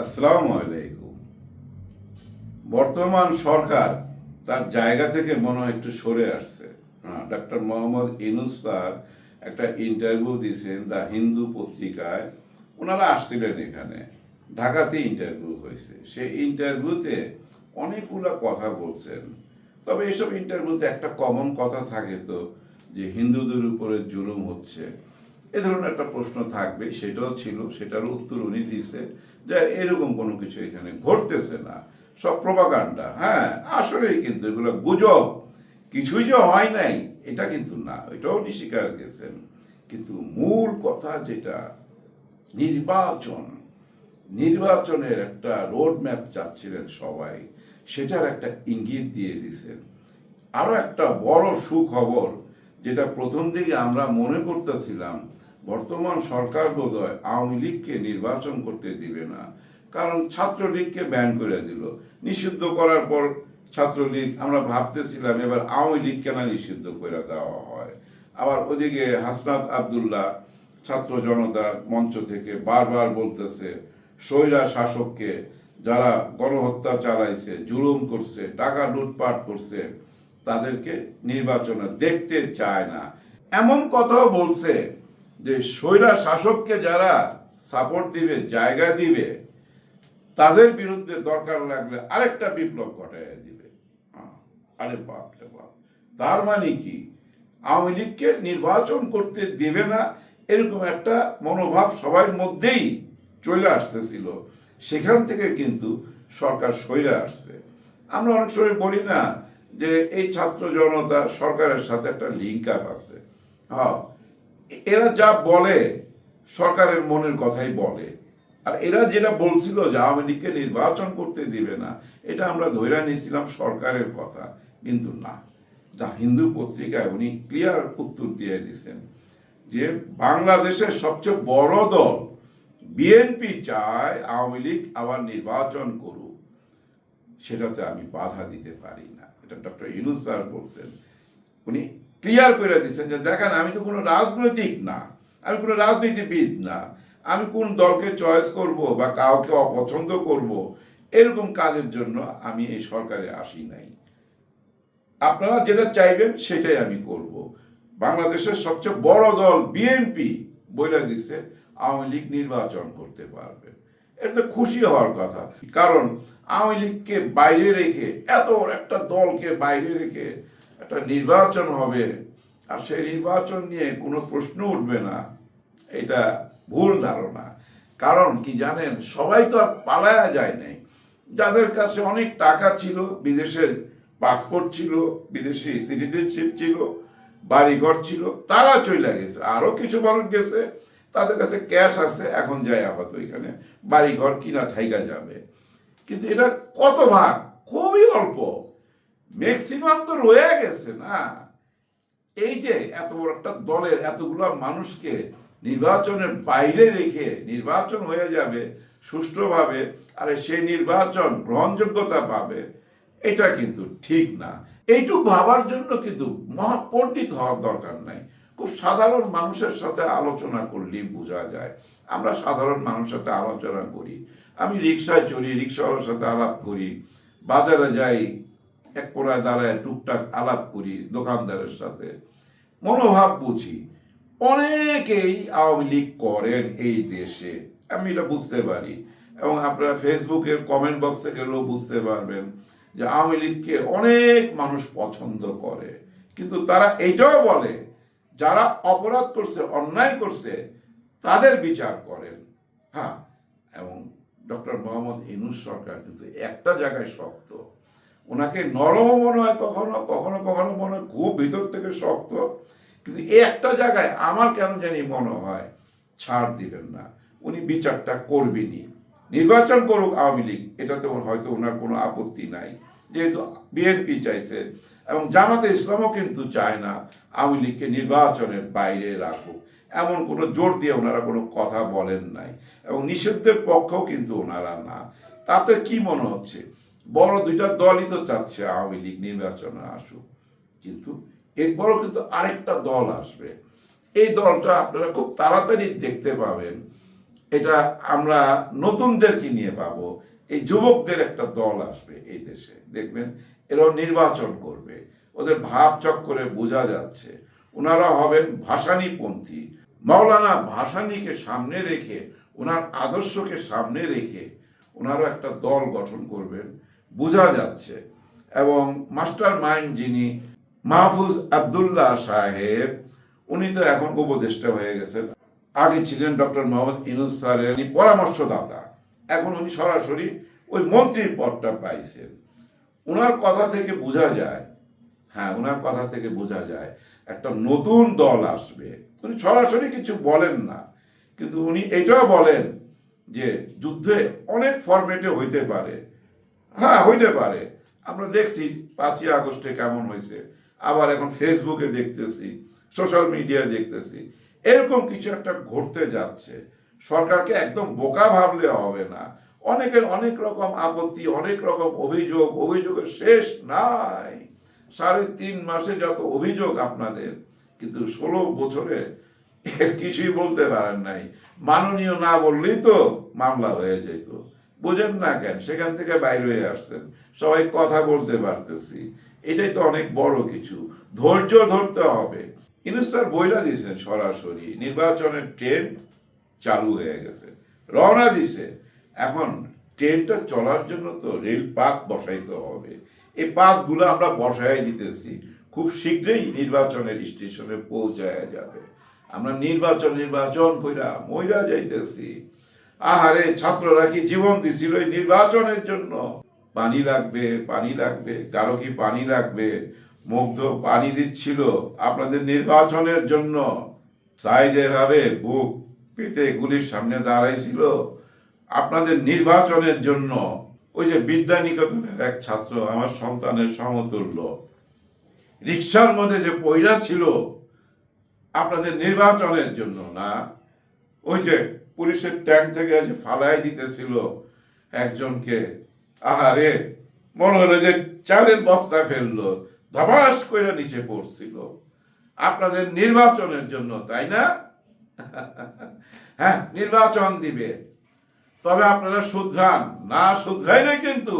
আসসালামু আলাইকুম। বর্তমান সরকার তার জায়গা থেকে মনে হয় একটু সরে আসছে। হ্যাঁ ডক্টর মোহাম্মদ ইনুস স্যার একটা ইন্টারভিউ দিয়েছেন দ্য হিন্দু পত্রিকায়। ওনারা আসছিলেন এখানে। ঢাকাতে ইন্টারভিউ হয়েছে। সেই ইন্টারভিউতে অনেকগুলো কথা বলছেন। তবে এসব ইন্টারভিউতে একটা কমন কথা থাকে তো, যে হিন্দুদের উপরে জুলুম হচ্ছে। এ ধরনের একটা প্রশ্ন থাকবে, সেটাও ছিল সেটার উত্তর উনি দিছে যে এরকম কোনো কিছু এখানে ঘটতেছে না। সব প্রপাগান্ডা হ্যাঁ আসলেই কিন্তু এগুলো গুজব। কিছুই যে হয় নাই, এটা কিন্তু না, এটাও উনি স্বীকার গেছেন কিন্তু মূল কথা যেটা, নির্বাচন, নির্বাচনের একটা রোড ম্যাপ চাচ্ছিলেন সবাই, সেটার একটা ইঙ্গিত দিয়ে দিছেন। আরও একটা বড় সুখবর যেটা প্রথম দিকে আমরা মনে করতেছিলাম, বর্তমান সরকার বোধহয় আওয়ামী লীগকে নির্বাচন করতে দিবে না। কারণ ছাত্রলীগকে ব্যান করে দিল। নিষিদ্ধ করার পর ছাত্রলীগ, আমরা ভাবতেছিলাম এবার আওয়ামী লীগ কেন নিষিদ্ধ করে দেওয়া হয়। আবার ওদিকে হাসনাত আবদুল্লাহ, ছাত্র জনতার মঞ্চ থেকে বারবার বলতেছে, স্বৈরা শাসককে যারা গণহত্যা চালাইছে, জুলুম করছে, টাকা লুটপাট করছে তাদেরকে নির্বাচনে দেখতে চায় না। এমন কথাও বলছে যে স্বৈরা শাসককে যারা সাপোর্ট দিবে জায়গা দিবে তাদের বিরুদ্ধে দরকার লাগলে আরেকটা বিপ্লব ঘটাইয়া দিবে। হ্যাঁ, আরে বাপ রে বাপ। তার মানে কি? আওয়ামী লীগকে নির্বাচন করতে দেবে না এরকম একটা মনোভাব সবার মধ্যেই চলে আসতেছিল। সেখান থেকে কিন্তু সরকার সইরে আসছে। আমরা অনেক সময় বলি না যে এই ছাত্র জনতা সরকারের সাথে একটা লিঙ্ক আপ আছে। হ্যাঁ এরা যা বলে, সরকারের মনের কথাই বলে। আর এরা যেটা বলছিল যে আওয়ামী লীগকে নির্বাচন করতে দিবে না, এটা আমরা ধৈর্য নিয়েছিলাম সরকারের কথা, কিন্তু না। যা হিন্দু পত্রিকায় উনি ক্লিয়ার উত্তর দিয়ে দিচ্ছেন যে বাংলাদেশের সবচেয়ে বড় দল বিএনপি চায় আওয়ামী লীগ আবার নির্বাচন করুক, সেটাতে আমি বাধা দিতে পারি না। ডক্টর ইনুস স্যার বলছেন, উনি ক্লিয়ার করে দিচ্ছেন যে, দেখেন, আমি তো কোনো রাজনৈতিক না, আমি কোনো রাজনীতিবিদ না, আমি কোন দলকে চয়েস করব বা কাউকে অপছন্দ করব, এরকম কাজের জন্য আমি এই সরকারে আসি নাই। আপনারা যেটা চাইবেন সেটাই আমি করব। বাংলাদেশের সবচেয়ে বড় দল বিএনপি বলে দিছে, আওয়ামী লীগ নির্বাচন করতে পারবে। এটা খুশি হওয়ার কথা। কারণ আওয়ামী লীগকে বাইরে রেখে, এত একটা দলকে বাইরে রেখে একটা নির্বাচন হবে, আর সেই নির্বাচন নিয়ে কোনো প্রশ্ন উঠবে না, এটা ভুল ধারণা। কারণ কি জানেন, সবাই তো আর পালায়া যায় নাই। যাদের কাছে অনেক টাকা ছিল, বিদেশের পাসপোর্ট ছিল, বিদেশি সিটিজেনশিপ ছিল, বাড়িঘর ছিল, তারা চলে গেছে। আরও কিছু মানুষ গেছে তাদের কাছে ক্যাশ আছে, এখন যায় হয়তো এখানে। বাড়িঘর কিনা থাইকা যাবে। কিন্তু এটা কত ভাগ? খুবই অল্প। ম্যাক্সিমাম তো রয়ে গেছে না। এই যে এত বড় একটা দলের এতগুলো মানুষকে নির্বাচনের বাইরে রেখে নির্বাচন হয়ে যাবে সুষ্ঠুভাবে, আর সেই নির্বাচন গ্রহণযোগ্যতা পাবে, এটা কিন্তু ঠিক না। এইটুকু ভাবার জন্য কিন্তু মহাপণ্ডিত হওয়ার দরকার নাই। খুব সাধারণ মানুষের সাথে আলোচনা করলেই বোঝা যায়। আমরা সাধারণ মানুষের সাথে আলোচনা করি। আমি রিক্সায় চড়ি, রিক্সাওয়ালার সাথে আলাপ করি। বাজারে যাই, এক কোনায় দাঁড়ায় টুকটাক আলাপ করি দোকানদারের সাথে। মনোভাব বুঝি। অনেকেই আওয়ামী লীগ করেন এই দেশে। আমি এটা বুঝতে পারি। এবং আপনারা ফেসবুকের কমেন্ট বক্সে গেলেও বুঝতে পারবেন যে আওয়ামী লীগকে অনেক মানুষ পছন্দ করে। কিন্তু তারা এটাও বলে যারা অপরাধ করছে, অন্যায় করছে, তাদের বিচার করেন। হ্যাঁ এবং ডক্টর মোহাম্মদ ইনুস সরকার কিন্তু একটা জায়গায় শক্ত। ওনাকে নরমও মনে হয় কখনো কখনো কখনো মনে হয় খুব ভিতর থেকে শক্ত। কিন্তু এই একটা জায়গায় আমার কেন জানি মনে হয় ছাড় দিবেন না। উনি বিচারটা করবেনই। নির্বাচন করুক আওয়ামী লীগ, এটাতে হয়তো ওনার কোনো আপত্তি নাই। যেহেতু বিএনপি চাইছে, এবং জামাতে ইসলামও কিন্তু চায় না আওয়ামী লীগকে নির্বাচনের বাইরে রাখুক। এমন কোনো জোর দিয়ে ওনারা কোনো কথা বলেন নাই, এবং নিষিদ্ধের পক্ষও কিন্তু ওনারা না। তাতে কি মনে হচ্ছে? বড় দুইটা দলই তো চাচ্ছে আওয়ামী লীগ নির্বাচনে আসুক। কিন্তু এরপরও কিন্তু আরেকটা দল আসবে। এই দলটা আপনারা খুব তাড়াতাড়ি দেখতে পাবেন। এটা আমরা নতুনদেরকে নিয়ে পাবো এই যুবকদের একটা দল আসবে এই দেশে। দেখবেন এরাও নির্বাচন করবে। ওদের ভাব চক্করে বোঝা যাচ্ছে। ওনারা হবেন ভাসানীপন্থী। মাওলানা ভাসানীকে সামনে রেখে, ওনার আদর্শকে সামনে রেখে ওনারও একটা দল গঠন করবেন। বোঝা যাচ্ছে। এবং মাস্টার মাইন্ড যিনি, মাহফুজ আবদুল্লাহ সাহেব, উনি তো এখন উপদেষ্টা হয়ে গেছেন। আগে ছিলেন ডক্টর মোহাম্মদ ইনুস স্যারের পরামর্শদাতা। এখন উনি সরাসরি ওই মন্ত্রীর পদটা পাইছেন। ওনার কথা থেকে বোঝা যায় হ্যাঁ ওনার কথা থেকে বোঝা যায়, একটা নতুন দল আসবে। উনি সরাসরি কিছু বলেন না, কিন্তু উনি এটাও বলেন যে যুদ্ধে অনেক ফরম্যাটে হইতে পারে। হ্যাঁ হইতে পারে। আমরা দেখছি পাঁচই আগস্টে কেমন হয়েছে। আবার এখন ফেসবুকে দেখতেছি সোশ্যাল মিডিয়ায় দেখতেছি। এরকম কিছু একটা ঘটতে যাচ্ছে। সরকারকে একদম বোকা ভাবলে হবে না। অনেকের অনেক রকম আপত্তি, অনেক রকম অভিযোগ, অভিযোগের শেষ নাই। সাড়ে তিন মাসে যত অভিযোগ আপনাদের, কিন্তু ষোলো বছরে কিছুই বলতে পারেন নাই। মাননীয় না বললেই তো মামলা হয়ে যেত। বুঝেন না কেন, সেখান থেকে বাইরে হয়ে আসছেন। সবাই কথা বলতে পারতেছি। এটাই তো অনেক বড় কিছু। ধৈর্য ধরতে হবে। ইনুস স্যার বইলা দিয়েছেন সরাসরি। নির্বাচনের ট্রেন চালু হয়ে গেছে। রওনা দিছে। এখন ট্রেনটা চলার জন্য তো রেল পাত বসাইতে হবে। এই পাতগুলো আমরা বসাই দিতেছি। খুব শীঘ্রই নির্বাচনের স্টেশনে পৌঁছায় যাবে। আমরা নির্বাচন নির্বাচন কইরা মইরা যাইতেছি। আহারে, ছাত্ররা কি জীবন দিছিল এই নির্বাচনের জন্য? পানি লাগবে পানি লাগবে। কারও কি পানি লাগবে? মুগ্ধ পানি দিচ্ছিল আপনাদের নির্বাচনের জন্য। সাইদে ভাবে বুক পেতে গুলির সামনে দাঁড়াইছিল। আপনাদের নির্বাচনের জন্য ওই যে বিদ্যা নিকেতনের এক ছাত্র, আমার সন্তানের সমতুল্য। রিক্সার মধ্যে যে পয়রা ছিল, আপনাদের নির্বাচনের জন্য না, ওই যে পুলিশের ট্যাঙ্ক থেকে যে ফালাই দিতেছিল একজনকে, আহারে, মনে হলো যে চালের বস্তা ফেলল, ধবাস করে নিচে পড়ছিল। আপনাদের নির্বাচনের জন্য, তাই না? হ্যাঁ নির্বাচন দিবে। তবে আপনারা শুধরান। না শুধরাইলে কিন্তু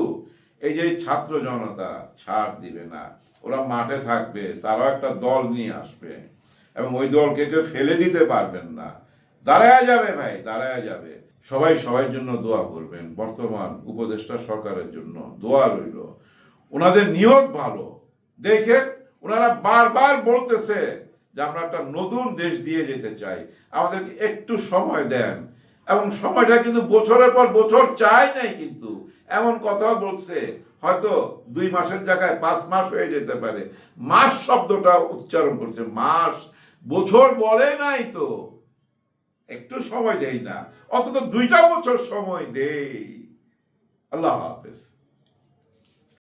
এই যে ছাত্র জনতা ছাড় দিবে না, ওরা মাঠে থাকবে, তারাও একটা দল নিয়ে আসবে এবং ওই দলকে কেউ ফেলে দিতে পারবেন না। দাঁড়ায় যাবে ভাই, দাঁড়ায় যাবে। সবাই সবার জন্য দোয়া করবেন। বর্তমান উপদেষ্টা সরকারের জন্য দোয়া রইল। ওনাদের নিয়োগ ভালো। দেখে ওনারা বারবার বলতেছে যে আমরা একটা নতুন দেশ দিয়ে যেতে চাই। আমাদেরকে একটু সময় দেন। এবং সময়টা কিন্তু বছরের পর বছর চাই নাই কিন্তু। এমন কথাও বলছে, হয়তো দুই মাসের জায়গায় পাঁচ মাস হয়ে যেতে পারে। মাস শব্দটা উচ্চারণ করছে, মাস। বছর বলে নাই তো। একটু সময় দেই না। অন্তত দুইটা বছর সময় দেই। আল্লাহ হাফেজ।